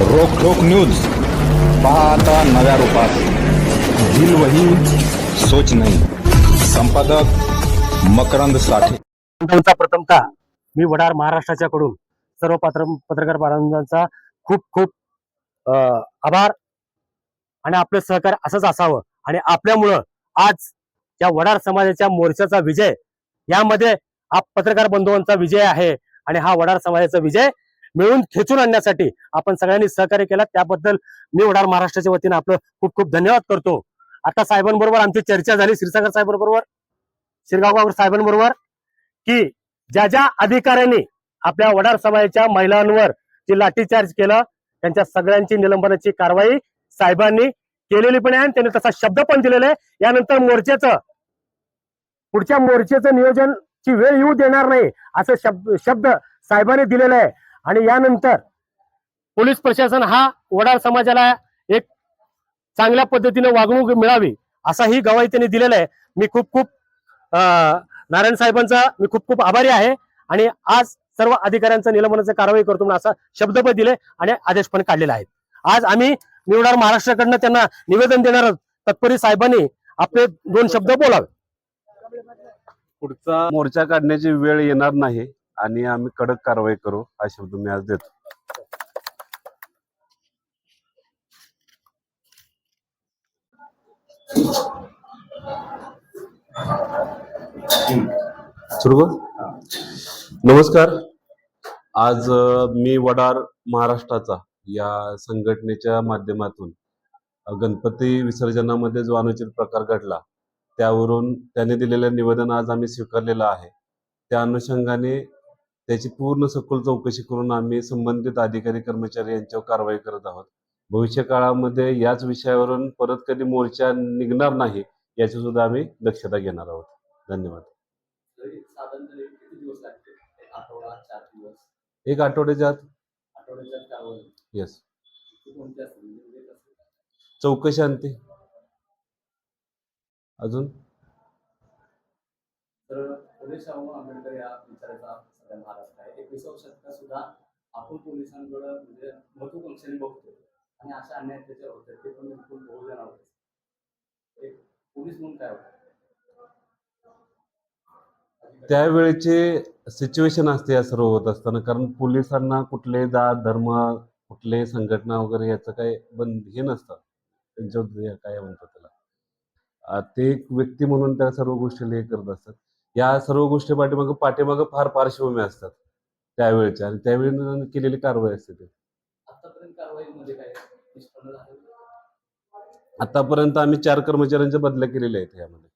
रोखोक news. पहा आता नव्या रूपात. दिल वही सोच नाही. संपादक मकरंद साठे. प्रथमतः मी वडार महाराष्ट्राच्या कडून सर्व पात्र पत्रकार बांधवांचा खूप खूप आभार. आणि आपलं सहकार्य असंच असावं. आणि आपल्यामुळं आज या वडार समाजाच्या मोर्चाचा विजय यामध्ये हा पत्रकार बंधूंचा विजय आहे. आणि हा वडार समाजाचा विजय मिळून खेचून आणण्यासाठी आपण सगळ्यांनी सहकार्य केलं. त्याबद्दल मी वडार महाराष्ट्राच्या वतीने आपलं खूप खूप धन्यवाद करतो. आता साहेबांबरोबर आमची चर्चा झाली श्रीसागर साहेबांबरोबर शिरगावकर साहेबांबरोबर की ज्या ज्या अधिकाऱ्यांनी आपल्या वडार समाजाच्या महिलांवर जे लाठीचार्ज केलं त्यांच्या सगळ्यांची निलंबनाची कारवाई साहेबांनी केलेली पण आहे आणि त्यांनी तसा शब्द पण दिलेला आहे. यानंतर मोर्चाचं पुढच्या मोर्चाचं नियोजन ची वेळ येऊ देणार नाही असं शब्द शब्द साहेबांनी दिलेला आहे. आणि यानंतर पोलीस प्रशासन हा वडार समाजाला एक चांगल्या पद्धतीने वागणूक मिळावी असाही गवाही त्यांनी दिलेला आहे. मी खूप खूप नारायण साहेबांचा मी खूप खूप आभारी आहे आणि आज सर्व अधिकाऱ्यांचं निलंबनाचं कारवाई करतो म्हणून असा शब्द पण दिले आणि आदेश पण काढलेला आहे. आज आम्ही निवडार महाराष्ट्राकडनं त्यांना निवेदन देणार आहोत. तत्परी साहेबांनी आपले दोन शब्द बोलावे. पुढचा मोर्चा काढण्याची वेळ येणार नाही. आणि आम्ही कडक कारवाई करू हा शब्द मी आज देतो. नमस्कार. आज मी वडार महाराष्ट्राचा या संघटनेच्या माध्यमातून गणपती विसर्जनामध्ये जो अनुचित प्रकार घडला त्यावरून त्याने दिलेलं निवेदन आज आम्ही स्वीकारलेलं आहे. त्या अनुषंगाने त्याची पूर्ण सखोल चौकशी करून आम्ही संबंधित अधिकारी कर्मचारी यांच्यावर कारवाई करत आहोत. भविष्य काळामध्ये याच विषयावरून परत कधी मोर्चा निघणार नाही याची सुद्धा आम्ही दक्षता घेणार आहोत. धन्यवाद. एक आठवड्याच्या आत. येस चौकशी आणते. अजून? आंबेडकर या विचाराचा आपल्या महाराष्ट्र आहे. एकविसाव्या शतकात सुद्धा आपण पोलिसांकडे म्हणजे महत्वाकांक्षाने बघतो. आणि अशा अन्याय त्याच्यावर होतात ते पण बिलकुल बहुजन आवडत एक पोलीस म्हणून काय होतं त्यावेळेचे सिच्युएशन असते या सर्व होत असताना. कारण पोलिसांना कुठले जात धर्म कुठले संघटना वगैरे याचं काय बंद हे नसतं. त्यांच्यावर काय म्हणतात त्याला. ते एक व्यक्ती म्हणून त्या सर्व गोष्टी हे करत असतात. या सर्व गोष्टी पाठीमागं पाठीमागं फार पार्श्वभूमी असतात त्यावेळेच्या. आणि त्यावेळी केलेली कारवाई असते ती. आतापर्यंत आम्ही चार कर्मचाऱ्यांच्या बदल्या केलेल्या आहेत यामध्ये?